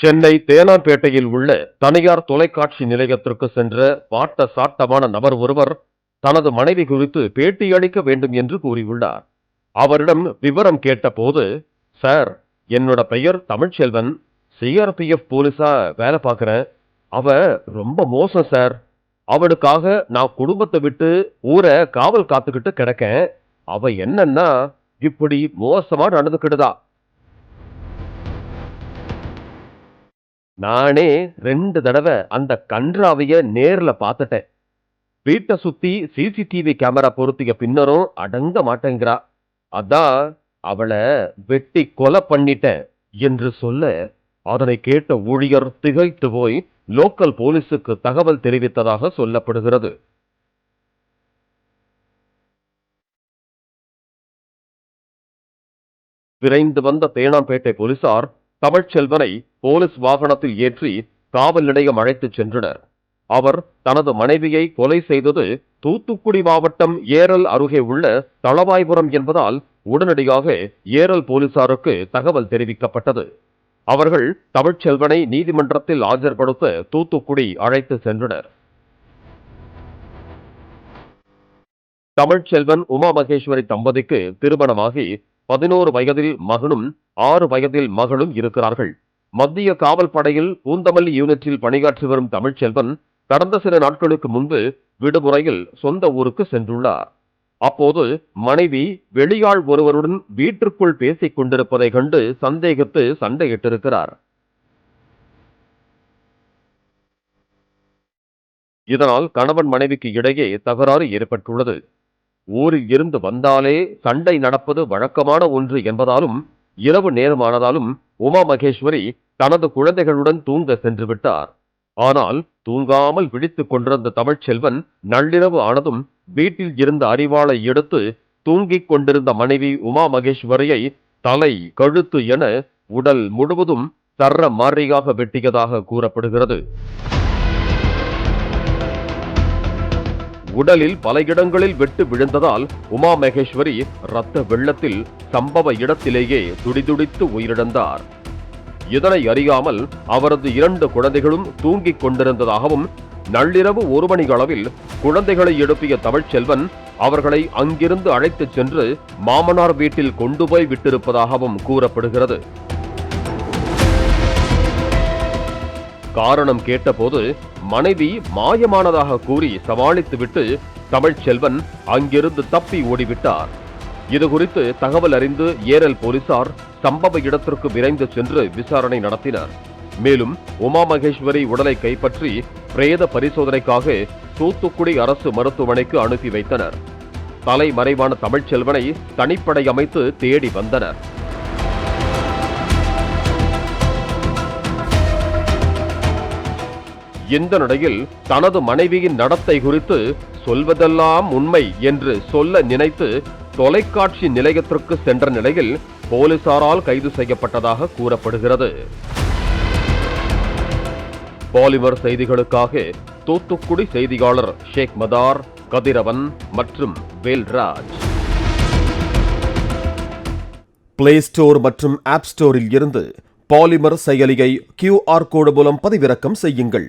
சென்னை தேனாம்பேட்டையில் உள்ள தனியார் தொலைக்காட்சி நிலையத்திற்கு சென்ற பாட்ட சாட்டமான நபர் ஒருவர் தனது மனைவி குறித்து பேட்டியளிக்க வேண்டும் என்று கூறியுள்ளார். அவரிடம் விவரம் கேட்டபோது சார் என்னோட பெயர் தமிழ்ச்செல்வன். சிஆர்பிஎஃப் போலீஸா வேலை பார்க்குறேன் அவ ரொம்ப மோசம் சார். அவளுக்காக நான் குடும்பத்தை விட்டு ஊரை காவல் காத்துக்கிட்டு கிடக்கேன். அவ என்னன்னா இப்படி மோசமா நடந்துக்கிடுதா நானே ரெண்டு தடவை அந்த கன்றாவைய நேர்ல பார்த்துட்டேன். வீட்டை சுத்தி சிசிடிவி கேமரா பொருத்திய பின்னரும் அடங்க மாட்டேங்கிறா. அதான் அவளை வெட்டி கொலை பண்ணிட்டேன் என்று சொல்ல அதனை கேட்ட ஊழியர் திகைத்து போய் லோக்கல் போலீசுக்கு தகவல் தெரிவித்ததாக சொல்லப்படுகிறது. விரைந்து வந்த தேனாம்பேட்டை போலீசார் தமிழ்ச்செல்வனை போலீஸ் வாகனத்தில் ஏற்றி காவல் நிலையம் அழைத்துச் சென்றனர். அவர் தனது மனைவியை கொலை செய்தது தூத்துக்குடி மாவட்டம் ஏரல் அருகே உள்ள தளவாய்புரம் என்பதால் உடனடியாக ஏரல் போலீசாருக்கு தகவல் தெரிவிக்கப்பட்டது. அவர்கள் தமிழ்ச்செல்வனை நீதிமன்றத்தில் ஆஜர்படுத்த தூத்துக்குடி அழைத்து சென்றனர். தமிழ்ச்செல்வன் உமா மகேஸ்வரி தம்பதிக்கு திருமணமாகி பதினோரு வயதில் மகனும் ஆறு வயதில் மகளும் இருக்கிறார்கள். மத்திய காவல் படையில் பூந்தமல்லி யூனிட்டில் பணியாற்றி வரும் தமிழ்ச்செல்வன் கடந்த சில நாட்களுக்கு முன்பு விடுமுறையில் சொந்த ஊருக்கு சென்றுள்ளார். அப்போது மனைவி வெளியாள் ஒருவருடன் வீட்டிற்குள் பேசிக் கொண்டிருப்பதை கண்டு சந்தேகித்து சண்டையிட்டிருக்கிறார். இதனால் கணவன் மனைவிக்கு இடையே தகராறு ஏற்பட்டுள்ளது. ஊரில் இருந்து வந்தாலே சண்டை நடப்பது வழக்கமான ஒன்று என்பதாலும் இரவு நேரமானதாலும் உமா மகேஸ்வரி தனது குழந்தைகளுடன் தூங்க சென்று விட்டார். ஆனால் தூங்காமல் விழித்துக் கொண்டிருந்த தமிழ்ச்செல்வன் நள்ளிரவு ஆனதும் வீட்டில் இருந்த அறிவாளை எடுத்து தூங்கிக் கொண்டிருந்த மனைவி உமா மகேஸ்வரியை தலை கழுத்து என உடல் முழுவதும் சர்ற மாறியாக வெட்டியதாக கூறப்படுகிறது. உடலில் பல இடங்களில் வெட்டு விழுந்ததால் உமா மகேஸ்வரி இரத்த வெள்ளத்தில் சம்பவ இடத்திலேயே துடிதுடித்து உயிரிழந்தார். இதனை அறியாமல் அவரது இரண்டு குழந்தைகளும் தூங்கிக் கொண்டிருந்ததாகவும் நள்ளிரவு ஒரு மணி அளவில் குழந்தைகளை எழுப்பிய தமிழ்ச்செல்வன் அவர்களை அங்கிருந்து அழைத்துச் சென்று மாமனார் வீட்டில் கொண்டு போய் விட்டிருப்பதாகவும் கூறப்படுகிறது. காரணம் கேட்டபோது மனைவி மாயமானதாக கூறி சமாளித்துவிட்டு தமிழ்ச்செல்வன் அங்கிருந்து தப்பி ஓடிவிட்டார். இது குறித்து தகவல் அறிந்து ஏரல் போலீசார் சம்பவ இடத்திற்கு விரைந்து சென்று விசாரணை நடத்தினர். மேலும் உமா மகேஸ்வரி உடலை கைப்பற்றி பிரேத பரிசோதனைக்காக தூத்துக்குடி அரசு மருத்துவமனைக்கு அனுப்பி வைத்தனர். தலைமறைவான தமிழ்ச்செல்வனை தனிப்படை அமைத்து தேடி வந்தனர். இந்த நிலையில் தனது மனைவியின் நடத்தை குறித்து சொல்வதெல்லாம் உண்மை என்று சொல்ல நினைத்து தொலைக்காட்சி நிலையத்திற்கு சென்ற நிலையில் போலீசாரால் கைது செய்யப்பட்டதாக கூறப்படுகிறது. பாலிமர் செய்திகளுக்காக தூத்துக்குடி செய்தியாளர் ஷேக் மதார் கதிரவன் மற்றும் வேல்ராஜ். பிளே ஸ்டோர் மற்றும் ஆப் ஸ்டோரில் இருந்து பாலிமர் செயலியை கியூஆர் கோடு மூலம் பதிவிறக்கம் செய்யுங்கள்.